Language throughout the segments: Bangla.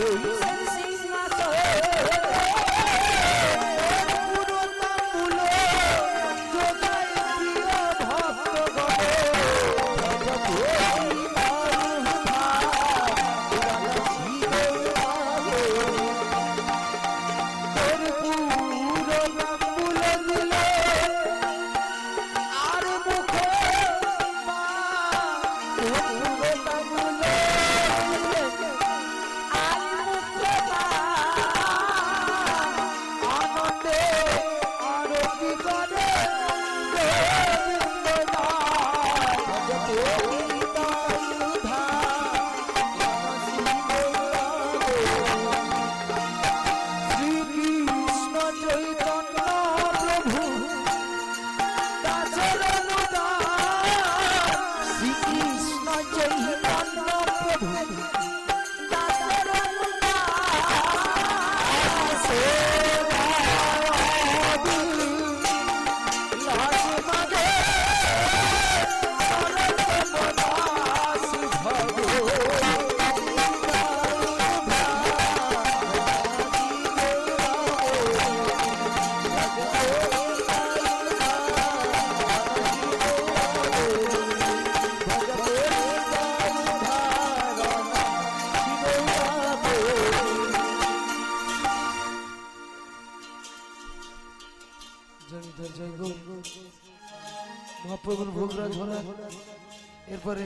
Peace. মহাপ্রভুর ভোগরাজ হলে এরপরে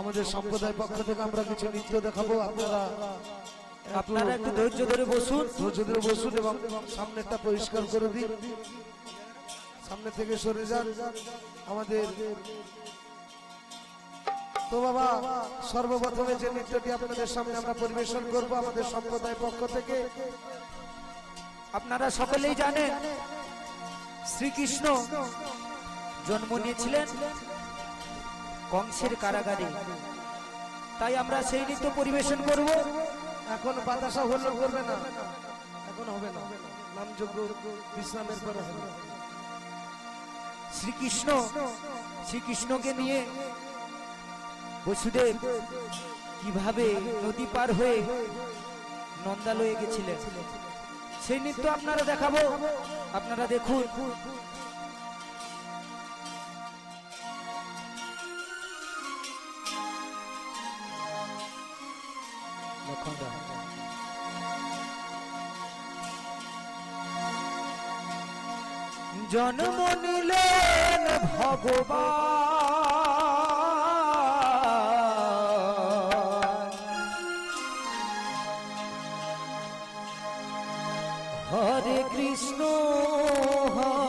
আমাদের সম্প্রদায় পক্ষ থেকে আমরা কিছু নৃত্য দেখাবো আপনারা। আপনারা একটু ধৈর্য ধরে বসুন। ধৈর্য ধরে বসুন এবং সামনেরটা পরিষ্কার করে দিন। সামনে থেকে সরে যান। আমাদের তো বাবা সর্বপ্রথমে যে নৃত্যটি আপনাদের সামনে আমরা পরিবেশন করব আমাদের সম্প্রদায় পক্ষ থেকে। আপনারা সকলেই জানেন শ্রীকৃষ্ণ জন্ম নিয়েছিলেন কংসের কারাগারে। তাই আমরা সেই নৃত্য পরিবেশন করব। এখন বাতাসা হল্লো করবে না। এখন হবে না। নামযোগ্য বিশ্রামের পরে হবে। শ্রীকৃষ্ণ শ্রীকৃষ্ণকে নিয়ে বসুদেব কীভাবে নদী পার হয়ে নন্দালয়ে গেছিলেন? সেই নৃত্য আপনারা দেখাবো। আপনারা দেখুন। জন্ম নিলেন ভগবান। হরে কৃষ্ণ হরে